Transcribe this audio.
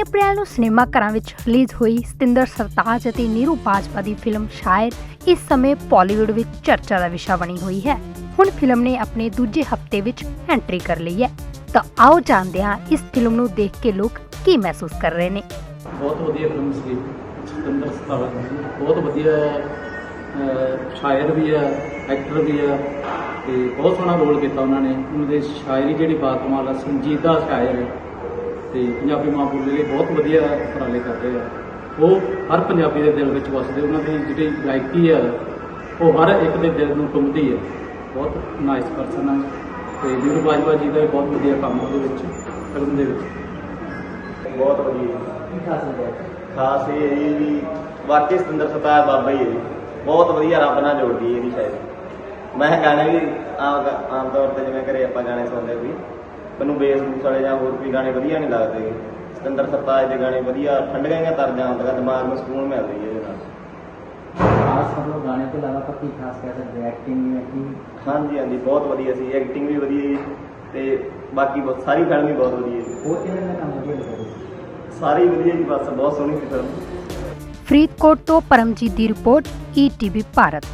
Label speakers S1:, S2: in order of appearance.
S1: ਨੂੰ ਸਿਨੇਮਾ ਘਰਾਂ ਵਿੱਚ ਰਿਲੀਜ਼ ਹੋਈ ਸਤਿੰਦਰ ਸਰਤਾਜ ਅਤੇ ਨੀਰੂ ਬਾਜਵਾ ਦੀ ਫਿਲਮ ਸ਼ਾਇਰ ਇਸ ਸਮੇਂ ਬਾਲੀਵੁੱਡ ਵਿੱਚ ਚਰਚਾ ਦਾ ਵਿਸ਼ਾ ਬਣੀ ਹੋਈ ਹੈ। ਹੁਣ ਫਿਲਮ ਨੇ ਆਪਣੇ ਦੂਜੇ ਹਫ਼ਤੇ ਵਿੱਚ ਐਂਟਰੀ ਕਰ ਲਈ ਹੈ। ਤਾਂ ਆਓ ਜਾਣਦੇ ਹਾਂ ਇਸ ਫਿਲਮ ਨੂੰ ਦੇਖ ਕੇ ਲੋਕ ਕੀ ਮਹਿਸੂਸ ਕਰ ਰਹੇ ਨੇ।
S2: ਬਹੁਤ ਵਧੀਆ ਫਿਲਮ ਸੀ ਸਤਿੰਦਰ ਸਤਾਰਾ ਬਹੁਤ ਵਧੀਆ ਸ਼ਾਇਰ ਵੀ ਹੈ, ਐਕਟਰ ਵੀ ਆ ਤੇ ਬਹੁਤ ਸੋਹਣਾ ਰੋਲ ਕੀਤਾ ਉਹਨਾਂ ਨੇ। ਉਹਨਾਂ ਦੇ ਸ਼ਾਇਰੀ ਜਿਹੜੀ ਬਾਤਮਾਲ ਆ, ਸੰਜੀਦਾ ਸ਼ਾਇਰ ਹੈ। ਤੇ ਪੰਜਾਬੀ ਮਾਂ ਬੋਲੀ ਲਈ ਬਹੁਤ ਵਧੀਆ ਉਪਰਾਲੇ ਕਰਦੇ ਆ। ਉਹ ਹਰ ਪੰਜਾਬੀ ਦੇ ਦਿਲ ਵਿੱਚ ਵਸਦੇ ਉਹਨਾਂ ਦੀ ਜਿਹੜੀ ਗਾਇਕੀ ਆ ਉਹ ਹਰ ਇੱਕ ਦੇ ਦਿਲ ਨੂੰ ਟੁੰਬਦੀ ਹੈ ਬਹੁਤ ਨਾਈਸ ਪਰਸਨ ਆ। ਤੇ ਵੀਰੂ ਬਾਜਵਾ ਜੀ ਦਾ ਵੀ ਬਹੁਤ ਵਧੀਆ ਕੰਮ ਉਹਦੇ ਵਿੱਚ ਫਿਲਮ ਦੇ ਵਿੱਚ।
S3: ਬਹੁਤ ਵਧੀਆ। ਖਾਸ ਇਹ ਹੈ ਜੀ ਵੀ ਵਾਕਈ ਸਤਿੰਦਰ ਸਰਤਾਜ ਬਾਬਾ ਹੀ ਹੈ ਜੀ। ਬਹੁਤ ਵਧੀਆ ਰੱਬ ਨਾਲ ਜੋੜਦੀ ਹੈ ਇਹਦੀ ਸ਼ਾਇਰੀ ਮੈਂ ਗਾਣੇ ਵੀ ਆਮ ਆਮ ਤੌਰ ਤੇ ਜਿਵੇਂ ਘਰੇ ਆਪਾਂ ਗਾਣੇ ਸੁਣਦੇ ਵੀ ਮੈਨੂੰ ਬੇਸ ਬੂਸ ਵਾਲੇ ਜਾਂ ਹੋਰ ਕੋਈ ਗਾਣੇ ਵਧੀਆ ਨਹੀਂ ਲੱਗਦੇ। ਸਤਿੰਦਰ ਸਰਤਾਜ ਦੇ ਗਾਣੇ ਵਧੀਆ ਠੰਡੀਆਂ ਜਿਹੀਆਂ ਤਰ ਜਾਂਦੀਆਂ ਦਿਮਾਗ ਨੂੰ ਸਕੂਨ ਮਿਲਦਾ ਜੀ ਇਹਦੇ ਨਾਲ।
S4: ਖਾਸ ਮਤਲਬ ਗਾਣੇ ਤੋਂ ਇਲਾਵਾ ਆਪਾਂ ਕੀ ਖਾਸ ਕਹਿ ਸਕਦੇ ਐਕਟਿੰਗ ਜਿਵੇਂ ਕਿ
S3: ਹਾਂਜੀ ਹਾਂਜੀ ਬਹੁਤ ਵਧੀਆ ਸੀ। ਐਕਟਿੰਗ ਵੀ ਵਧੀਆ ਜੀ ਤੇ ਬਾਕੀ ਬਹੁਤ ਸਾਰੀ ਫਿਲਮ ਵੀ ਬਹੁਤ ਵਧੀਆ ਜੀ।
S4: ਹੋਰ ਕਿਹੜੇ ਦਾ ਕੰਮ ਵਧੀਆ ਲੱਗਦਾ
S3: ਸਾਰੀ ਵਧੀਆ ਜੀ ਬਸ ਬਹੁਤ ਸੋਹਣੀ ਸੀ ਫਿਲਮ
S1: ਫਰੀਦਕੋਟ ਤੋਂ ਪਰਮਜੀਤ ਦੀ ਰਿਪੋਰਟ ਈਟੀਵੀ ਭਾਰਤ।